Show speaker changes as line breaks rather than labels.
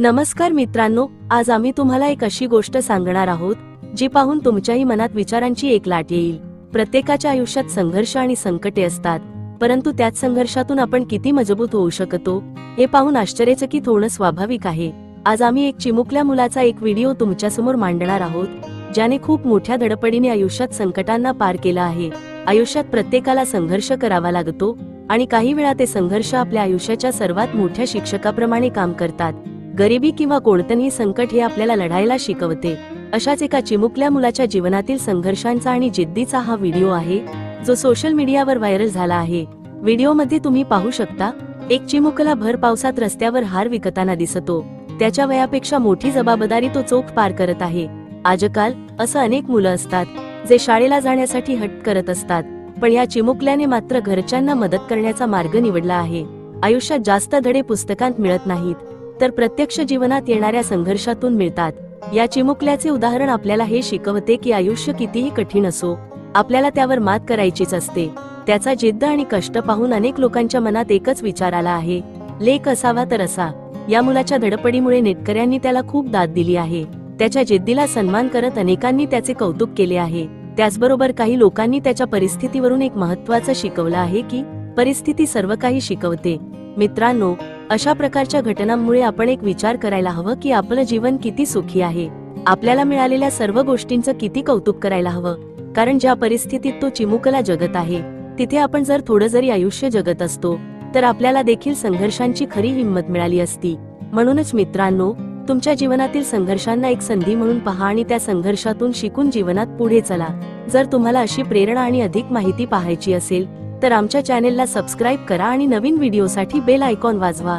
नमस्कार मित्रांनो आज आम्ही तुम्हाला एक अशी गोष्ट सांगणार आहोत जी पाहून तुमच्याही मनात विचारांची एक लाट येईल. प्रत्येकाच्या आयुष्यात संघर्ष आणि संकटे असतात परंतु त्याच संघर्षातून आपण किती मजबूत होऊ शकतो हे पाहून आश्चर्यचकित होणं स्वाभाविक आहे. आज आम्ही एक चिमुकल्या मुलाचा एक व्हिडिओ तुमच्यासमोर मांडणार आहोत ज्याने खूप मोठ्या धडपडीने आयुष्यात संकटांना पार केला आहे. आयुष्यात प्रत्येकाला संघर्ष करावा लागतो आणि काही वेळा ते संघर्ष आपल्या आयुष्याच्या सर्वात मोठ्या शिक्षकाप्रमाणे काम करतात. गरिबी किंवा कोणतंही संकट हे आपल्याला लढायला शिकवते. अशाच एका चिमुकल्या मुलाच्या जीवनातील संघर्षांचा आणि जिद्दीचा हा व्हिडिओ आहे जो सोशल मीडियावर व्हायरल झाला आहे. व्हिडिओमध्ये तुम्ही पाहू शकता एक चिमुकला भर पावसात रस्त्यावर हार विकताना दिसतो. त्याच्या वयापेक्षा मोठी जबाबदारी तो चोख पार करत आहे. आजकाल असं अनेक मुलं असतात जे शाळेला जाण्यासाठी हट करत असतात पण या चिमुकल्याने मात्र घरच्यांना मदत करण्याचा मार्ग निवडला आहे. आयुष्यात जास्त धडे पुस्तकांत मिळत नाहीत. तर प्रत्यक्ष जीवनात येणाऱ्या संघर्षातून मिळतात. या चिमुकल्याचे उदाहरण आपल्याला हे शिकवते की आयुष्य कितीही कठीण असो आपल्याला त्यावर मात करायचीच असते. त्याचा जिद्द आणि कष्ट पाहून अनेक लोकांच्या मनात एकच विचार आला आहे. लेख असावा तर असा. या मुलाच्या धडपडीमुळे नेटकऱ्यांनी त्याला खूप दाद दिली आहे. त्याच्या जिद्दीला सन्मान करत अनेकांनी त्याचे कौतुक केले आहे. त्याचबरोबर काही लोकांनी त्याच्या परिस्थितीवरून एक महत्वाचं शिकवलं आहे की परिस्थिती सर्व काही शिकवते. मित्रांनो अशा प्रकारच्या घटनांमुळे आपण एक विचार करायला हवं की आपलं जीवन किती सुखी आहे. आपल्याला मिळालेल्या सर्व गोष्टींचं किती कौतुक करायला हवं. कारण ज्या परिस्थितीत तो चिमुकला जगत आहे तिथे आपण जर थोडं जरी आयुष्य जगत असतो तर आपल्याला देखील संघर्षांची खरी हिंमत मिळाली असती. म्हणूनच मित्रांनो तुमच्या जीवनातील संघर्षांना एक संधी म्हणून पहा आणि त्या संघर्षातून शिकून जीवनात पुढे चला. जर तुम्हाला अशी प्रेरणा आणि अधिक माहिती पाहायची असेल तर आमच्या चॅनेलला सबस्क्राईब करा आणि नवीन व्हिडिओसाठी बेल आयकॉन वाजवा.